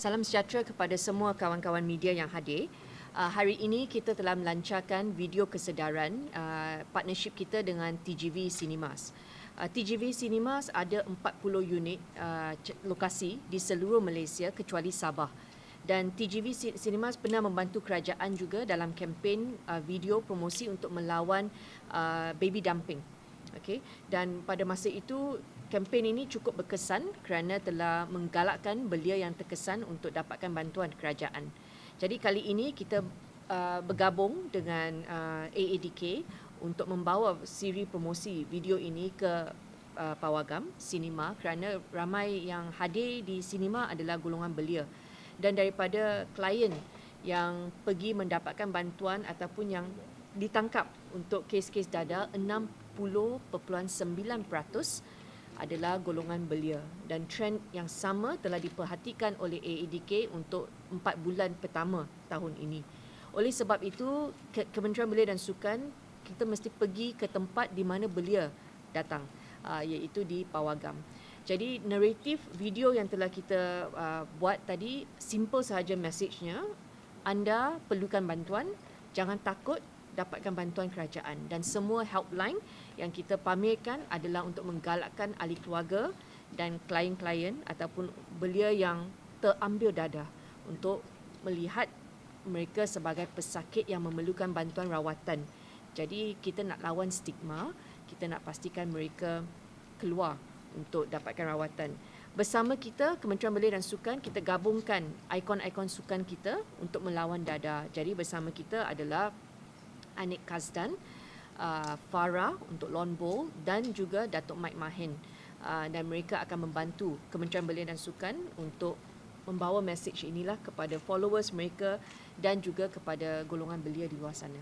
Salam sejahtera kepada semua kawan-kawan media yang hadir. Uh, hari ini kita telah melancarkan video kesedaran uh, partnership kita dengan TGV Cinemas. Uh, TGV Cinemas ada 40 unit uh, lokasi di seluruh Malaysia kecuali Sabah. Dan TGV Cinemas pernah membantu kerajaan juga dalam kempen uh, video promosi untuk melawan uh, baby dumping. Okay. Dan pada masa itu kempen ini cukup berkesan kerana telah menggalakkan belia yang terkesan untuk dapatkan bantuan kerajaan. Jadi kali ini kita uh, bergabung dengan uh, AADK untuk membawa siri promosi video ini ke uh, Pawagam Cinema kerana ramai yang hadir di cinema adalah golongan belia dan daripada klien yang pergi mendapatkan bantuan ataupun yang ditangkap untuk kes-kes dada 60.9% adalah golongan belia dan trend yang sama telah diperhatikan oleh AADK untuk 4 bulan pertama tahun ini. Oleh sebab itu, Kementerian Belia dan Sukan kita mesti pergi ke tempat di mana belia datang iaitu di Pawagam. Jadi naratif video yang telah kita uh, buat tadi simple sahaja message-nya anda perlukan bantuan jangan takut dapatkan bantuan kerajaan dan semua helpline yang kita pamerkan adalah untuk menggalakkan ahli keluarga dan klien-klien ataupun belia yang terambil dadah untuk melihat mereka sebagai pesakit yang memerlukan bantuan rawatan. Jadi kita nak lawan stigma, kita nak pastikan mereka keluar untuk dapatkan rawatan. Bersama kita Kementerian Belia dan Sukan kita gabungkan ikon-ikon sukan kita untuk melawan dadah. Jadi bersama kita adalah Anik Kazdan, uh, Farah untuk lawn bowl dan juga Datuk Mike Mahin. Uh, dan mereka akan membantu Kementerian Belia dan Sukan untuk membawa mesej inilah kepada followers mereka dan juga kepada golongan belia di luar sana.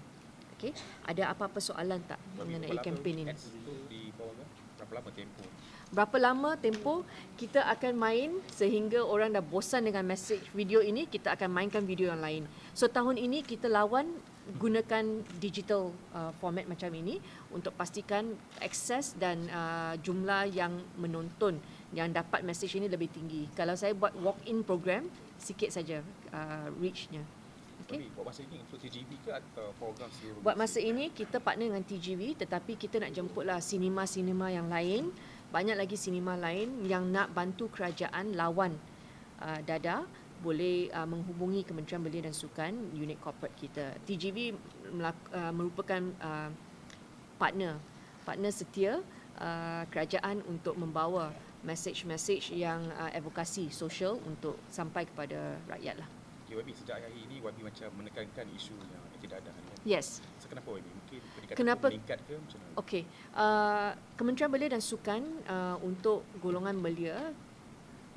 Okey, ada apa-apa soalan tak mengenai kempen ini? Berapa lama tempoh? Berapa lama tempoh kita akan main sehingga orang dah bosan dengan mesej video ini, kita akan mainkan video yang lain. So tahun ini kita lawan gunakan digital uh, format macam ini untuk pastikan akses dan uh, jumlah yang menonton yang dapat message ini lebih tinggi. Kalau saya buat walk-in program, sikit saja uh, reach-nya. Okay. buat masa ini untuk TGV ke atau program seluruh? Buat masa ini kita partner dengan TGV tetapi kita nak jemputlah sinema-sinema yang lain, banyak lagi sinema lain yang nak bantu kerajaan lawan uh, dada boleh uh, menghubungi Kementerian Belia dan Sukan unit corporate kita. TGV melak- uh, merupakan uh, partner partner setia uh, kerajaan untuk membawa message-message yang uh, advokasi sosial untuk sampai kepada rakyat lah. YB sejak hari ini YB macam menekankan isu yang tidak ada kan? Yes. So, kenapa YB? Mungkin Kenapa? meningkat ke macam mana? Okey. Uh, Kementerian Belia dan Sukan uh, untuk golongan belia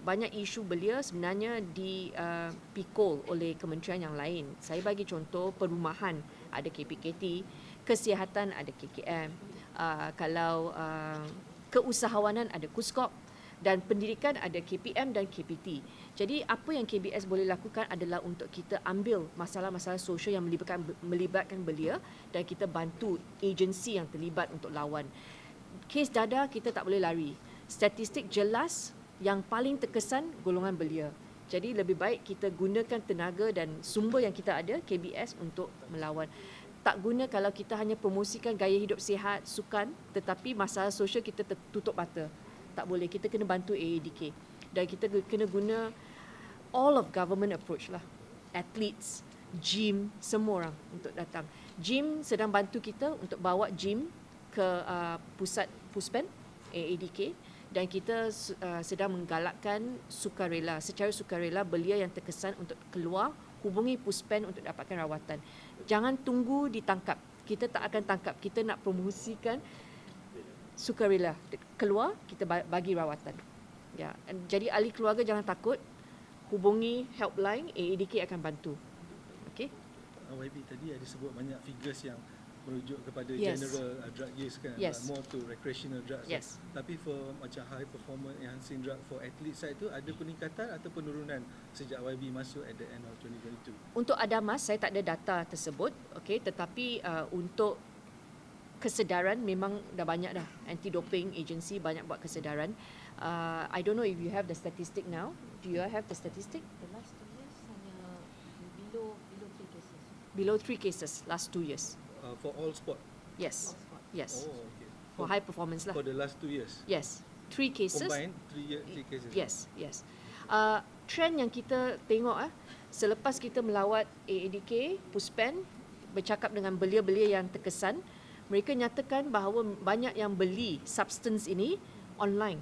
banyak isu belia sebenarnya dipikul uh, oleh kementerian yang lain. Saya bagi contoh perumahan ada KPKT, kesihatan ada KKM, uh, kalau uh, keusahawanan ada KUSKOP dan pendidikan ada KPM dan KPT. Jadi apa yang KBS boleh lakukan adalah untuk kita ambil masalah-masalah sosial yang melibatkan melibatkan belia dan kita bantu agensi yang terlibat untuk lawan. Kes dada kita tak boleh lari. Statistik jelas yang paling terkesan golongan belia. Jadi lebih baik kita gunakan tenaga dan sumber yang kita ada KBS untuk melawan. Tak guna kalau kita hanya promosikan gaya hidup sihat, sukan tetapi masalah sosial kita tutup mata. Tak boleh. Kita kena bantu AADK. Dan kita kena guna all of government approach lah. Athletes, gym, semua orang untuk datang. Gym sedang bantu kita untuk bawa gym ke uh, pusat Puspen AADK dan kita uh, sedang menggalakkan sukarela. Secara sukarela belia yang terkesan untuk keluar hubungi puspen untuk dapatkan rawatan. Jangan tunggu ditangkap. Kita tak akan tangkap. Kita nak promosikan sukarela. Keluar kita bagi rawatan. Ya. Jadi ahli keluarga jangan takut. Hubungi helpline AADK akan bantu. Okey? YB tadi ada sebut banyak figures yang merujuk kepada yes. general uh, drug use kan yes. more to recreational drugs yes. kan? tapi for macam high performance enhancing drug for athlete side tu ada peningkatan atau penurunan sejak YB masuk at the end of 2022 untuk Adamas saya tak ada data tersebut okey tetapi uh, untuk kesedaran memang dah banyak dah anti doping agency banyak buat kesedaran uh, I don't know if you have the statistic now do you have the statistic the last below below three cases. below three cases last two years. Uh, for all sport. Yes, yes. Oh, okay. For high performance lah. For the last two years. Yes, three cases. Combined three year, three cases. Yes, yes. Uh, trend yang kita tengok ah, selepas kita melawat AADK, Puspen, bercakap dengan belia-belia yang terkesan, mereka nyatakan bahawa banyak yang beli substance ini online.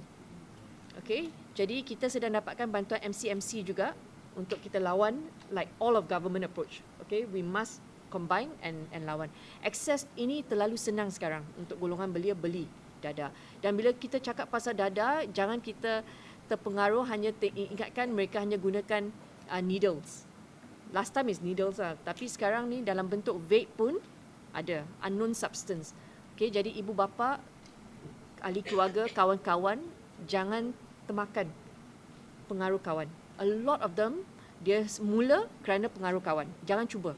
Okay, jadi kita sedang dapatkan bantuan MCMC juga untuk kita lawan like all of government approach. Okay, we must combine and and lawan. Akses ini terlalu senang sekarang untuk golongan belia beli dada. Dan bila kita cakap pasal dada, jangan kita terpengaruh hanya te- ingatkan mereka hanya gunakan uh, needles. Last time is needles lah, tapi sekarang ni dalam bentuk vape pun ada unknown substance. Okay, jadi ibu bapa, ahli keluarga, kawan-kawan jangan termakan pengaruh kawan. A lot of them dia mula kerana pengaruh kawan. Jangan cuba.